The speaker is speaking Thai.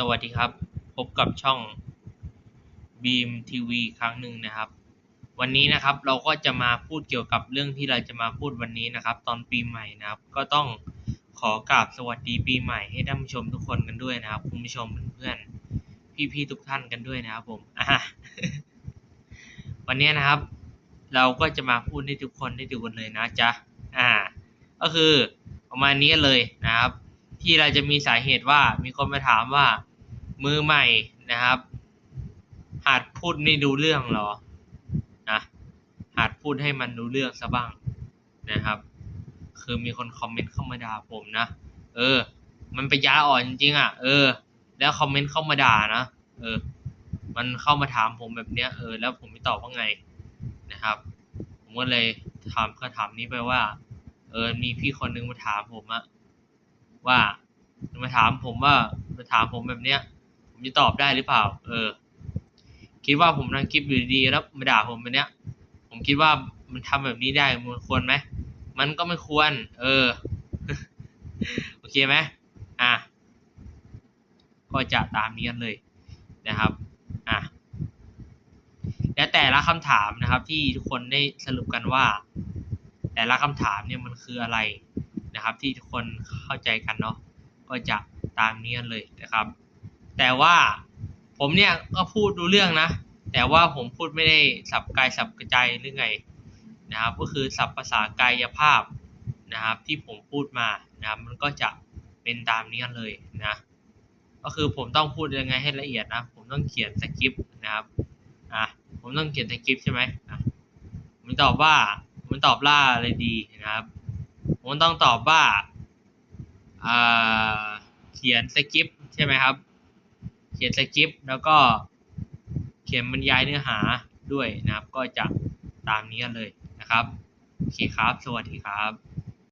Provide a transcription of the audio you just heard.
สวัสดีครับ พบกับช่องบีมทีวีครั้งหนึ่งนะครับ วันนี้นะครับเราก็จะมาพูดเกี่ยวกับเรื่องที่เราจะมาพูดวันนี้นะครับ ตอนปีใหม่นะครับ ก็ต้องขอกราบสวัสดีปีใหม่ให้ท่านผู้ชมทุกคนกันด้วยนะครับคุณผู้ชมเพื่อนๆพี่ๆทุกท่านกันด้วยนะครับผมวันนี้นะครับ เราก็จะมาพูดให้ทุกคนได้ดูกันเลยนะจ๊ะอ่า ก็คือประมาณนี้เลยนะครับ ที่เราจะมีสาเหตุว่ามีคนมาถามว่า มือใหม่นะครับ หัดพูดไม่ดูเรื่องหรอนะหัดพูดให้มันรู้เรื่องซะบ้างนะครับ คือมีคนคอมเมนต์เข้ามาด่าผมนะเออ มันไปยาอ่อนจริงๆอะเออ แล้วคอมเมนต์เข้ามาด่านะเออ มันเข้ามาถามผมแบบเนี้ยเออแล้วผมไม่ตอบว่าไงนะครับ ผมก็เลยถามคำถามนี้ไปว่า เออมีพี่คนนึงมาถามผมอะ ว่ามาถามผมว่ามาถามผมแบบเนี้ย ผมจะตอบได้หรือเปล่า เออ คิดว่าผมนั่งคลิปอยู่ดีแล้วมาด่าผมแบบเนี้ย ผมคิดว่ามันทำแบบนี้ได้มันควรไหมมันก็ไม่ควร เออ โอเคไหมอะก็จะตามนี้กันเลยนะครับ อะและแต่ละคำถามนะครับที่ทุกคนได้สรุปกันว่า แต่ละคำถามเนี่ยมันคืออะไร นะครับ ที่ทุกคนเข้าใจกันเนาะก็จะตามนี้กันเลยนะครับ แต่ว่าผมเนี่ยก็พูดดูเรื่องนะ แต่ว่าผมพูดไม่ได้สับกายสับกระจายหรือไงนะครับ ก็คือสับภาษากายภาพนะครับ ที่ผมพูดมานะมันก็จะเป็นตามนี้กันเลยนะก็คือผมต้องพูดยังไงให้ละเอียดนะ ผมต้องเขียนสคริปต์นะครับอะผมต้องเขียนสคริปต์ใช่ไหมอะผมตอบว่าผมตอบล่าอะไรดีนะครับ ผมต้องตอบว่าเขียนสคริปต์ใช่ไหมครับ เขียนสคริปต์แล้วก็เขียนบรรยายเนื้อหาด้วยนะครับ ก็จะตามนี้กันเลยนะครับโอเคครับ สวัสดีครับ